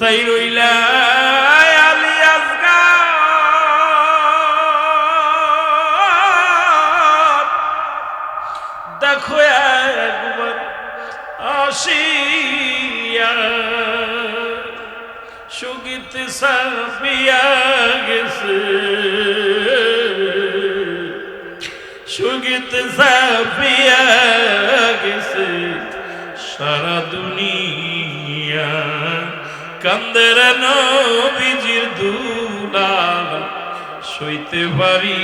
কোথায় রইলা? দেখো একবার আসিয়া সুগীত সাপিয়া গেছে। সুগীত সাপিয়া গেছে সারা দুনিয়া কান্দের নবীজির দুলা সইতে পারি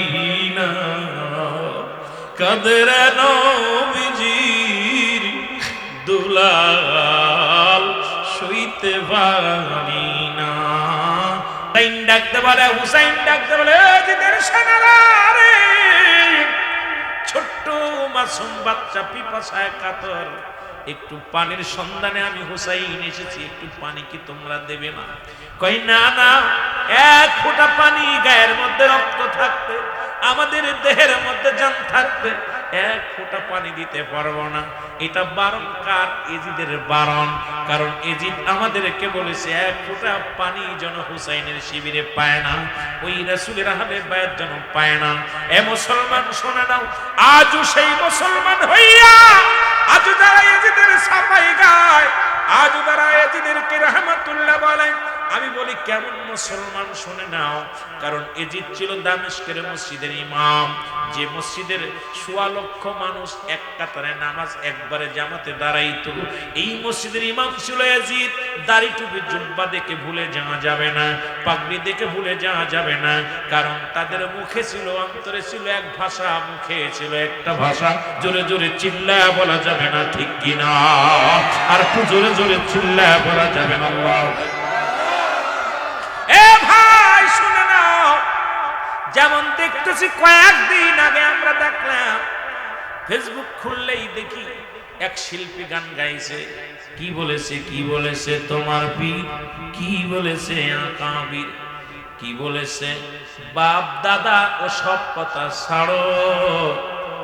না। কাদের নবীজির দুলাল সইতে পারি না। হুসাইন ডাকতে বলে, হুসাইন ডাকতে বলে জিদের ছোট্ট মাসুম বাচ্চা পিপাসায় কাতর। একটু পানির সন্ধানে আমি হুসাইন এসেছি, একটু পানি কি তোমরা দেবে না? কই না না, এক ফোঁটা পানি গায়ের মধ্যে রক্ত থাকবে, আমাদের দেহের মধ্যে জান থাকবে, এক ফোঁটা পানি দিতে পারব না। এটা বারণ কার? এজিদের বারণ। কারণ এজিদ আমাদেরকে বলেছে, এক ফোঁটা পানি যেন হুসাইনের শিবিরে পায় না, ওই রাসুলের হাতে বায়ের যেন পায় না। এ মুসলমান, শোনা নাও, আজও সেই মুসলমান হইয়া আজও যারা এজিদের সাফাই গায় আজও যারা এজিদেরকে রহমতুল্লাহ বলেন আমি বলি, কেমন মুসলমান শুনে নাও, কারণ এজিদ ছিল দামেস্কের মসজিদের ইমাম। যে মসজিদের সোয়া লক্ষ মানুষ এক কাতারে নামাজ একবারে জামাতে দাঁড়াইতো, এই মসজিদের ইমাম ছিল এজিদ। দাড়ি টুপি জুব্বা দেখে ভুলে যাওয়া যাবে না, পাগড়ি দেখে ভুলে যাওয়া যাবে না, কারণ তাদের মুখে ছিল, অন্তরে ছিল এক ভাষা, মুখে ছিল একটা ভাষা। জোরে জোরে চিল্লায় বলা যাবে না, ঠিক কিনা? আর জোরে জোরে চিল্লায় বলা যাবে না যেমন দেখতেছি কয়েকদিন আগে আমরা দেখলাম ফেসবুক খুললেই দেখি এক শিল্পী গান গাইছে। কি বলেছে কি বলেছে তোমার পীর? কি বলেছে আকাবির কি বলেছে? বাপ, দাদা, ও সব কথা ছাড়ো।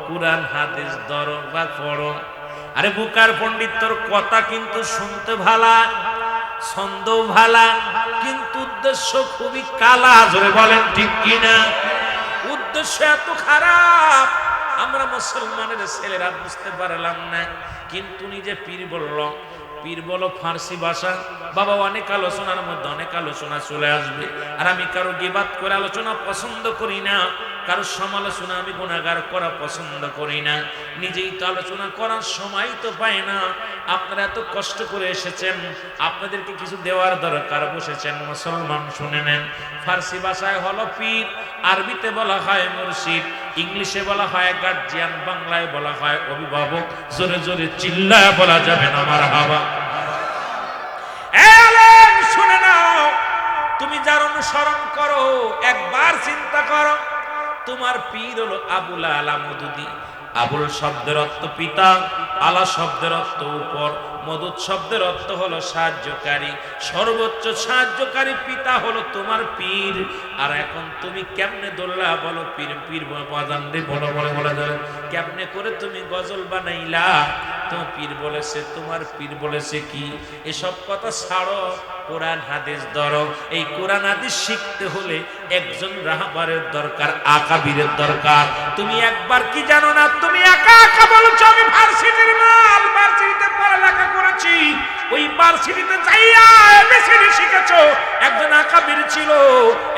কুরআন, হাদিস ধরো বা পড়ো। আরে বুকার পণ্ডিত, তোর কথা কিন্তু শুনতে ভালা ছন্দ ভালা, কিন্তু উদ্দেশ্য খুবই কালা, জোরে বলেন ঠিক কিনা? উদ্দেশ্য এত খারাপ। আমরা মুসলমানের ছেলেরা বুঝতে পারলাম না কিন্তু নিজে পীর বলল পীর বলো ফার্সি ভাষা। বাবা, অনেক আলোচনার মধ্যে অনেক আলোচনা চলে আসবে। আর আমি কারও গিবাদ করে আলোচনা পছন্দ করি না। কারও সমালোচনা আমি গুণাগার করা পছন্দ করি না। নিজেই তো আলোচনা করার সময় তো পাই না। আপনারা এত কষ্ট করে এসেছেন। আপনাদেরকে কিছু দেওয়ার দরকার বসেছেন। মুসলমান শুনে নেন। ফার্সি ভাষায় হলো পীর, আরবিতে বলা হয় মুর্শিদ। ইংলিশে বলা হয় গার্জিয়ান, বাংলায় বলা হয় অভিভাবক। জোরে জোরে চিল্লায় বলা যাবে না আমার এলেন শুনে নাও। তুমি যার অনুসরণ করো, একবার চিন্তা করো। তোমার পীর হলো আবুল আলামুদুদি আবুল শব্দের অর্থ পিতা, আলা শব্দের অর্থ উপর। মদুদ শব্দের অর্থ হলো সাহায্যকারী। সর্বোচ্চ সাহায্যকারী পিতা হলো তোমার পীর। আর এখন তুমি কেমনে দোল্লা বলো পীর পীর বাজান রে বলো, বলে বলে, ধরে। কেমনে করে তুমি গজল বানাইলা? তোমার পীর বলেছে, তোমার পীর বলেছে কি? এসব কথা ছাড়ো, কোরআন হাদিস ধরো। এই কোরআন হাদিস শিখতে হলে একজন রাহবারের দরকার, আকাবিরের দরকার। তুমি একবার কি জানো না? তুমি একা একা বলছো, আমি ভার্সিটির মাল করেছি ওই ভার্সিটিতে যাইয়া এবিসিডি শিখেছো। একজন আকাবির ছিল,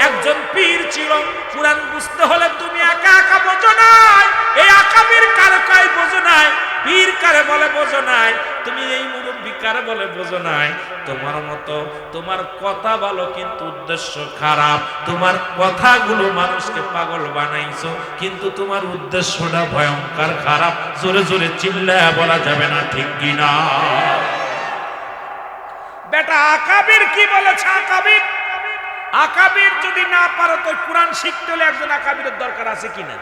একজন পীর ছিল। কোরআন বুঝতে হলে তুমি একা একা বোঝো নাই। এই আকাবির কার কয় বোঝো নাই? পীর কারে বলে বোঝো নাই? তুমি এই মুরব্বী কারে বলে বোঝো নাই? তোমার মতো, তোমার কথা বলো কিন্তু উদ্দেশ্য খারাপ। তোমার কথাগুলো মানুষকে পাগল বানাইছো, কিন্তু তোমার উদ্দেশ্যটা ভয়ঙ্কর খারাপ। জোরে জোরে চিল্লায় বলা যাবে না, ঠিক কিনা? বেটা আকাবির কি বলেছে, আকাবির? আকাবির যদি না পারো তো কোরআন শিখতে হলে একজন আকাবিরের দরকার আছে কিনা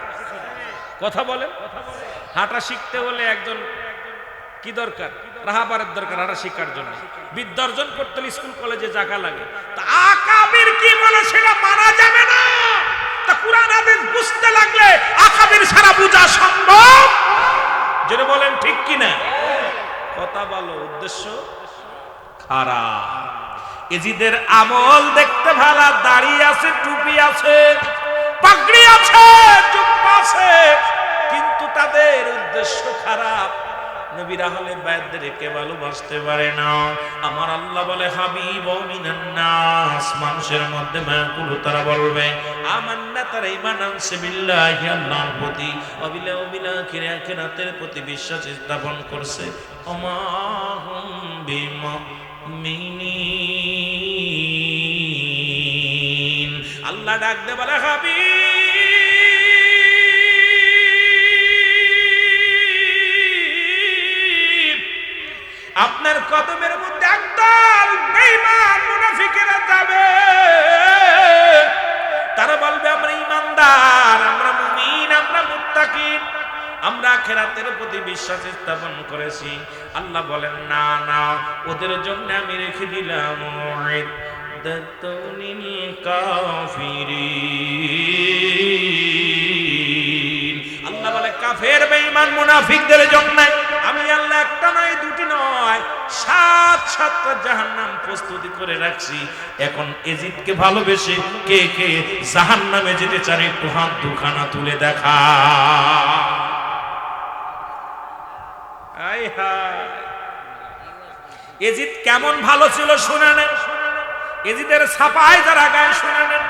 কথা বলেন। হাঁটা শিখতে হলে একজন কি দরকার? রাহাবারের দরকার হাঁটা শিক্ষার জন্য। বিদ্যা অর্জন করতে হলে স্কুল, কলেজে জায়গা লাগে। তা আকাবির কি বলে সেটা মানা যাবে না। তা কোরআন, হাদিস বুঝতে লাগলে আকাবির সারা বোঝা সম্ভব? যেটা বলেন ঠিক কিনা? কথা বলো, উদ্দেশ্য খারাপ এজিদের আমল দেখতে ভালো, দাড়ি আছে, টুপি আছে, পাগড়ি আছে, জুব্বা আছে, কিন্তু তাদের উদ্দেশ্য খারাপ। নবীরা হলে বাইদেরকে ভালোবাসতে পারে না। আমার আল্লাহ বলে, হাবিব নাস, মানুষের মধ্যে মায়াকুল তারা বলবে, আমান্না তারা ইমান আনছে বিল্লাহি আল্লাহর প্রতি। অবিলা অবিলা কিরে আখিরাতের প্রতি বিশ্বাস স্থাপন করছে। অমাহুম বিমুমিনিন আল্লাহ ডাক দে বলে, হাবিব, আপনার কদমের মধ্যে একদল বেঈমান মুনাফিকেরা যাবে। তারা বলবে, আমরা ইমানদার আমরা মুমিন, আমরা মুত্তাকিন। আমরা আখেরাতের প্রতি বিশ্বাস স্থাপন করেছি। আল্লাহ বলেন, না না, ওদের জন্য আমি রেখে দিলাম আল্লাহ বলে, কাফের, বেঈমান, মুনাফিকদের জন্য আমি আল্লাহ একটা নয়, দুটি নয়, সাত, সাতটা জাহান্নাম প্রস্তুতি করে রাখছি। এখন এজিদকে ভালোবেসে কে কে জাহান্নামে যেতে চান একটু হাত দুখানা তুলে দেখা। এজিদ কেমন ভালো ছিল শুনে নেন এজিদের ছাপায় যারা গায়ে শুনে নেন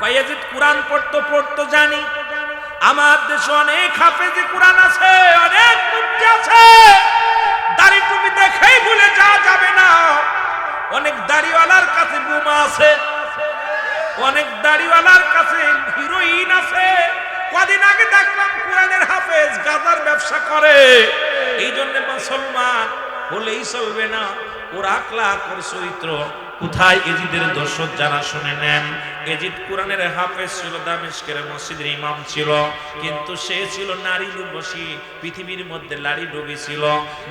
কয়, এজিদ, কোরআন পড়তো পড়তো, জানি। আমার দেশে অনেক হাফেজি কোরআন আছে, অনেক মুক্তি আছে। দাড়ি টুপি দেখেই ভুলে যাওয়া যাবে না। অনেক দাড়িওয়ালার কাছে বোমা আছে। অনেক দাড়িওয়ালার কাছে হিরোইন আছে। কদিন আগে দেখলাম কোরআনের হাফেজ গাজার ব্যবসা করে। এই জন্য মুসলমান হলেই চলবে না। ওর আকলা আকর চরিত্র। কোথায় এজিদের দর্শক যারা শুনে নেন? এজিদ কোরআনের হাফেজ ছিল দামেশকের মসজিদের ইমাম ছিল, কিন্তু সে ছিল নারী রূপসী পৃথিবীর মধ্যে লাড়ি ডুবি ছিল।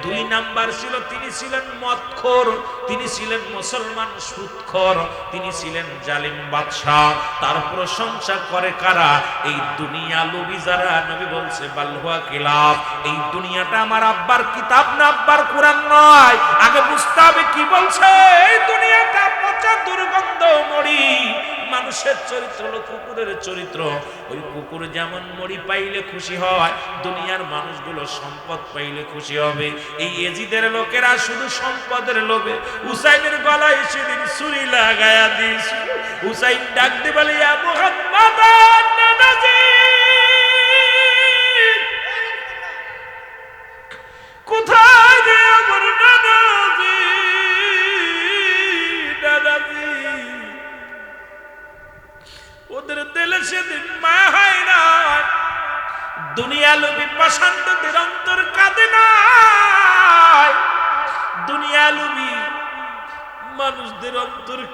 দুই নাম্বার ছিল, তিনি ছিলেন মদখোর, তিনি ছিলেন মুসলমান সুদখোর তিনি ছিলেন জালিম বাদশাহ। তার প্রশংসা করে কারা? এই দুনিয়া লোভী যারা, নবী বলছে বাল্হুয়া কিলাব এই দুনিয়াটা আমার আব্বার কিতাব না আব্বার কোরআন নয়। আগে বুঝতে হবে কি বলছে, এই দুনিয়াটা পচা দুর্গন্ধ মরি। মানুষের চরিত্র হলো কুকুরের চরিত্র। ওই কুকুর যেমন মরি পাইলে খুশি হয়, দুনিয়ার মানুষগুলো সম্পদ পাইলে খুশি হবে। এই এজিদের লোকেরা শুধু সম্পদের লোভে। হুসাইনের গলায় সেদিন ছুরি লাগায়া দিস হুসাইন ডাক দিবালিয়া মোহাম্মদ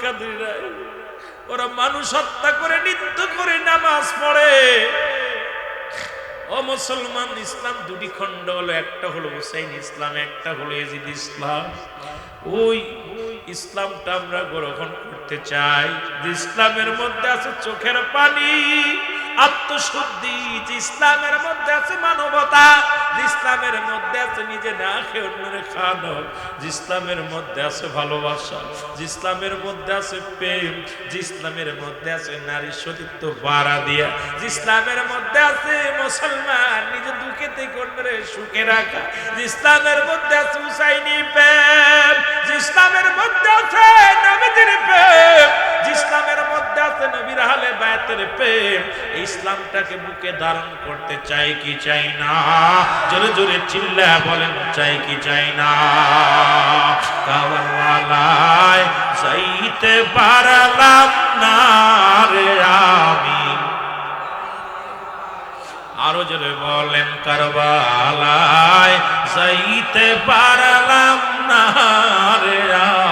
অন্তর কাঁদে। ওরা মানুষ হত্যা করে করে, নামাজ পড়ে। ও মুসলমান, ইসলাম দুটি খণ্ড হলো, একটা হলো হুসাইন ইসলাম, একটা হলো এজিদ ইসলাম। ওই ইসলামটা আমরা গ্রহণ করতে চাই। ইসলামের মধ্যে আছে চোখের পানি। আত্মশুদ্ধি ইসলামের মধ্যে আছে মানবতা ইসলামের মধ্যে আছে নিজে না খেয়ে ইসলামের মধ্যে আছে ভালোবাসা ইসলামের মধ্যে আছে প্রেম ইসলামের মধ্যে আছে নারী সতীত্ব বাড়া দিয়া ইসলামের মধ্যে আছে মুসলমান নিজে দুঃখে থেকে অন্যরে সুখে রাখা ইসলামের মধ্যে আছে প্রেম ইসলামের মধ্যে আছে নবীদের প্রেম ইসলামের মধ্যে আছে নবীর হালে বায়াতের প্রেম। ইসলামটাকে বুকে ধারণ করতে চাই কি চাই না? জোরে জোরে চিল্লা বলেন, চাই কি চাই না? কাওয়ালায় যাইতে পারলাম না রে আমি। আরও জোরে বলেন, কারবালায় যাইতে পারলাম না রে আমি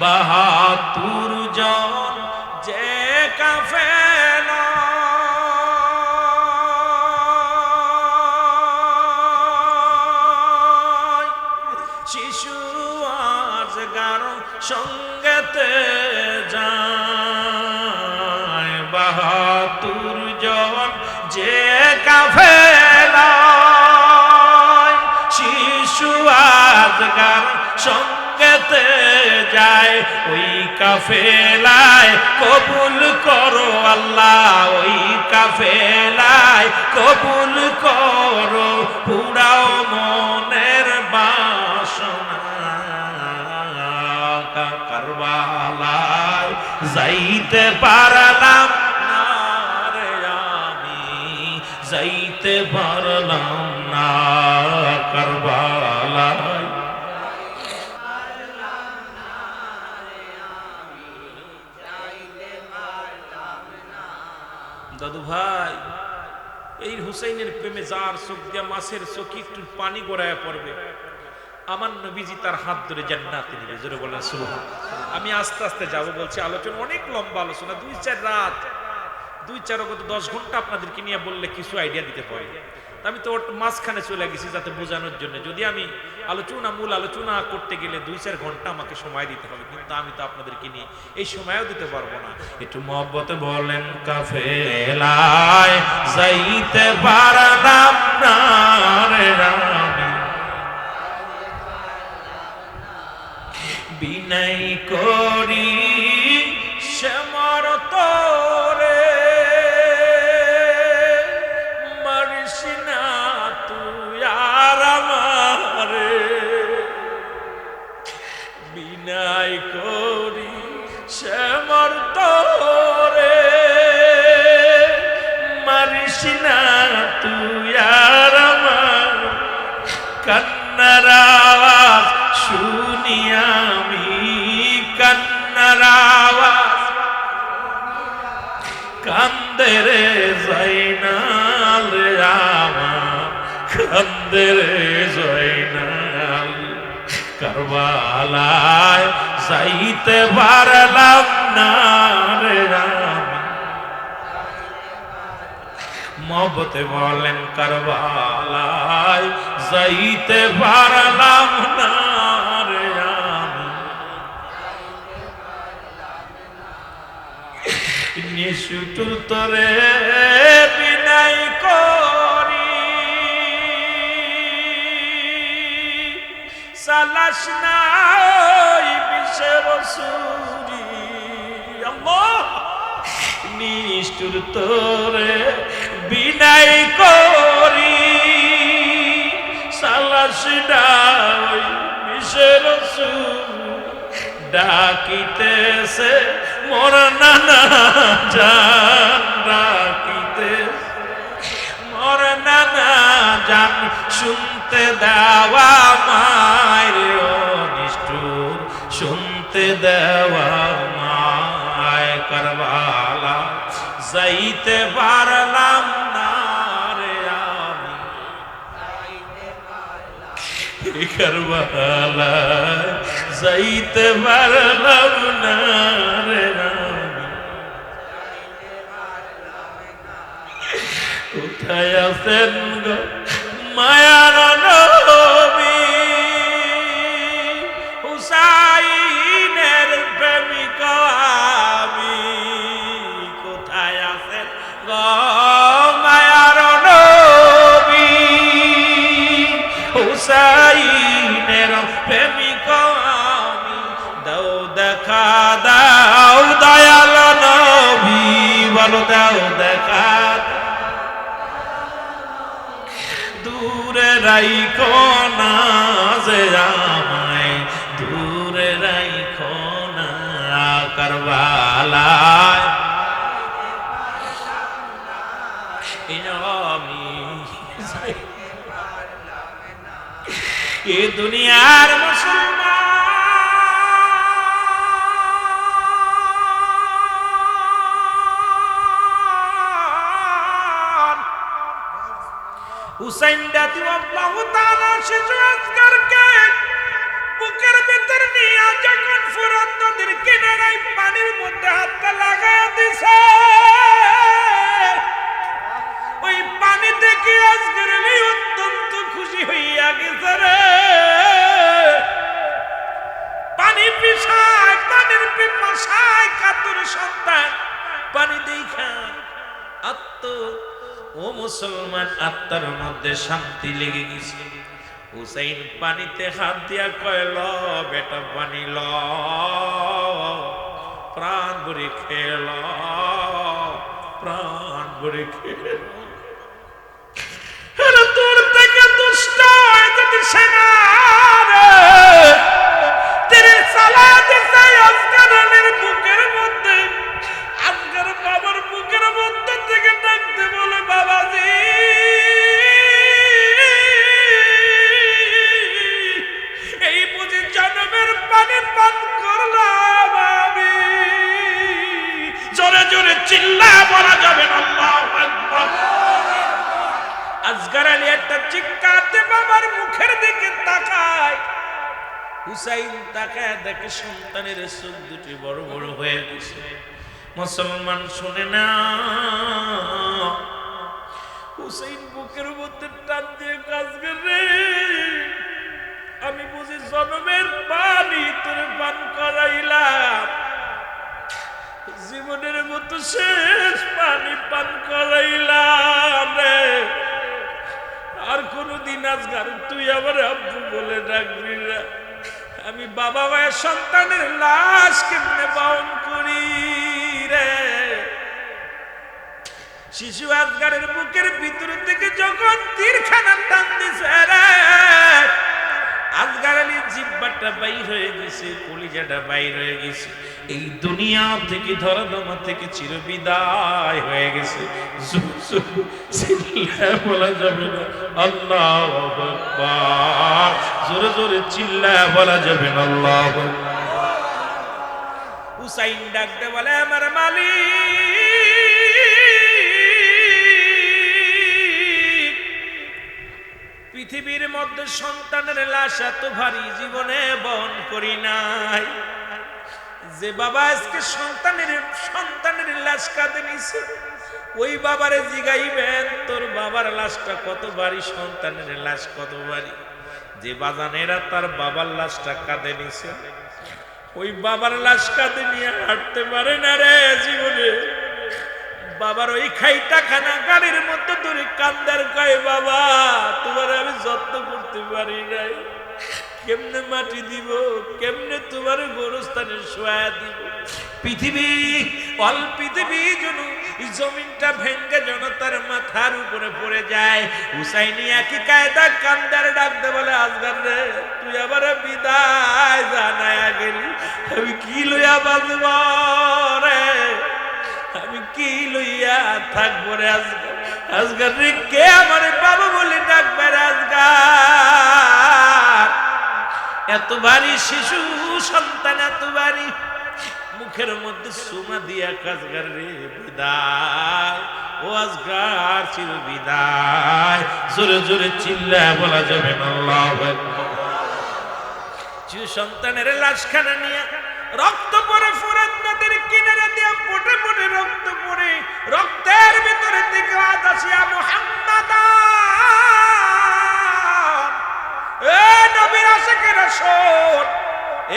বাহাতুর জন যে কাফেল। শিশু আজ গারো সঙ্গেতে যায়। শিশু আজ কাফেলায় কবুল করো আল্লাহ, ওই কাফেলায় কবুল করো, পুরাও মনের বাসনা। কারবালায় যাইতে পারলাম না রে আমি, যাইতে পারলাম ভাই, এই হুসাইনের প্রেমে যার চোখ দিয়া মাছের চোখে একটু পানি গড়ায় পড়বে, আমার নবীজি তার হাত ধরে জান্নাতে নিবে, জোরে বলেন সুবহান আমি আস্তে আস্তে যাব বলছি, আলোচনা অনেক লম্বা আলোচনা, দুই চার রাত, দুই চার দশ ঘণ্টা আপনাদেরকে নিয়ে বললে কিছু আইডিয়া দিতে পারি। আমি তো মাঝখানে চলে গেছি যাতে বোঝানোর জন্য। যদি আমি আলোচনা, মূল আলোচনা করতে গেলে দুই চার ঘণ্টা আমাকে সময় দিতে হবে, কিন্তু আমি তো আপনাদেরকে নিয়ে এই সময়ও দিতে পারব না। একটু মহব্বতে বলেন, কাফেলায় যাইতে বিনয় করি করি শ্যামর তোরে। মরিস না তুই আর আমার। কান্নার আওয়াজ শুনি আমি, কান্নার আওয়াজ। কান্দে রে জয়নাল আমার, কান্দে রে জয়নাল কারবালায় যাইতে পারলাম না রে মহবতে বলেন কারবালায় যাইতে পারলাম না রে আমি নিশুটুর তরে সালাস নাই বিশ্বের সুরি আল্লাহ, নিষ্ঠুর তোরে বিনাই করি। সালাস ডাই বিশের ডাকিতেছে মোর নানা জান ডাকিতে মোর নানা জান। শুনতে দেওয়া মায়ের দেওয়া মায় করবালা। যাইতে পারলাম না রে আমি। করবালা যাইতে পারলাম না রে কোথায় আছেন গো মায়ার দুনিয়ার মুসলমান। হুসাইন দাদি আল্লাহ শিশু আসগরকে বুকের ভিতর নিয়ে যখন ফুরাত নদীর কিনারায় পানির মধ্যে হাতটা লাগায় দিছে মুসলমান আত্মার মধ্যে শান্তি লেগে গেছে। হুসাইন পানিতে হাত দিয়া কয়ল বেটা পানি ল, প্রাণ ভরে খেল প্রাণ ভরে খেল সন্তানের চোখ দুটি বড় বড় হয়ে গেছে। মুসলমান শুনে না। হুসাইন বুকের মধ্যে টান দিয়ে কাজ করে আমি বুঝি জন্মের পানি তোরে পান করাইলাম। জীবনের মতো শেষ পানি পান করাইলাম রে। আর কোনদিন আজকাল তুই আবার আব্বু বলে ডাকবি না। আমি বাবা মায়ের সন্তানের লাশ কেমনে বহন করি রে? শিশু আজগারের বুকের ভিতর থেকে যখন তীরখানা টান দিছে রে আজগার আলী জিব্বাটা বাইর হয়ে গেছে, কলিজাটা বাইর হয়ে গেছে। এই দুনিয়া থেকে ধরাধমা থেকে চিরবিদায় হয়ে গেছে। বলা যাবে জোরে জোরে চিল্লায় বলা যাবে না। আল্লাহ হুসাইন ডাকতে বলে, আমার মালিক, পৃথিবীর মধ্যে সন্তানের লাশ এত ভারী, জীবনে বহন করি নাই। যে বাবা আজকে সন্তানের সন্তানের লাশ কাঁদে নিছে ওই বাবারে জিগাইবেন, তোর বাবার লাশটা কত ভারী সন্তানের লাশ কত ভারী যে বাজানেরা তার বাবার লাশটা কাঁদে নিছে, ওই বাবার লাশ কাঁদে নিয়ে হাঁটতে পারে না রে জীবনে। বাবার ওই খাইটা খানা গাড়ির মধ্যে ধরে কান্দার কয়, বাবা, তোমার আমি যত্ন করতে পারি নাই। কেমনে মাটি দিব? কেমনে তোমার গোরস্থানে শোয়া দিব? পৃথিবী, অল পৃথিবী এই জমিনটা ভেঙ্গে যেন তার মাথার উপরে পড়ে যায়। হুসাইনি একই কায়দা কান্দার ডাকতে বলে, আজগার রে, তুই আবার বিদায় জানায়া গেলি। আমি কি লইয়া বাজব রে? আমি কি লইয়া থাকব রে আজকাল আজকাল রে, কে আমার বাবা বলে ডাকবে রে আজকাল এত ভারী শিশু, সন্তান এত ভারী মুখের মধ্যে সুমা দিয়া কাজগার রে বিদায়। ও আজগার চির বিদায়। জোরে জোরে চিল্লা বলা যাবে সন্তানের লাশখানা নিয়ে রক্ত পরে ফুরাত নদীর কিনারে দিয়ে পটে পটে রক্ত পড়ে রক্তের ভিতরে দিকে আজ আসিয়া মোহাম্মদ এ নবীর আশেকেরা শোন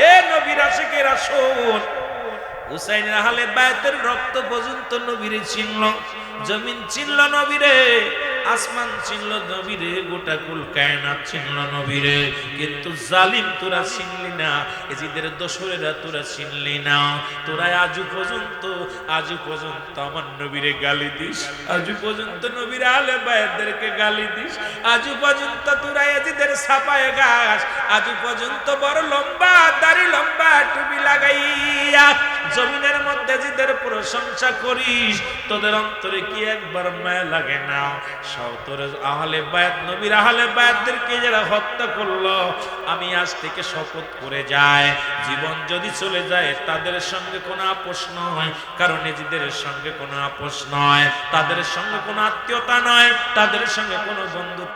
এ নবীর আশেকেরা হুসাইন আহলে বায়তের রক্ত পর্যন্ত নবীরে চিনল, জমিন চিনল নবীরে, আসমান চিনল নবীরে, গোটা কুল কায়নাত চিনল নবীরে। কিন্তু জালিম তোরা চিনলি না, এজিদের দোসরেরা তোরা চিনলি না। তোরা আজু পর্যন্ত আজু পর্যন্ত আমার নবীরে গালি দিস, আজু পর্যন্ত নবীর আলে বায়দেরকে গালি দিস, আজু পর্যন্ত তোরা এজিদের ছাপায় গাছ আজু পর্যন্ত বড় লম্বা, দাড়ি লম্বা টুপি লাগাইয়া জমিনের মধ্যে জিদের প্রশংসা করিস, তোদের অন্তরে কি একবার মায়া লাগে না? সব তোর আহলে বায়াত, নবীর আহলে বায়াতদেরকে যারা হত্যা করল, আমি আজ থেকে শপথ করে যায় জীবন যদি চলে যায়, তাদের সঙ্গে কোনো আপোষ নয়। কারণ নিজেদের সঙ্গে কোনো আপোষ নয়। তাদের সঙ্গে কোনো আত্মীয়তা নয়। তাদের সঙ্গে কোনো বন্ধুত্ব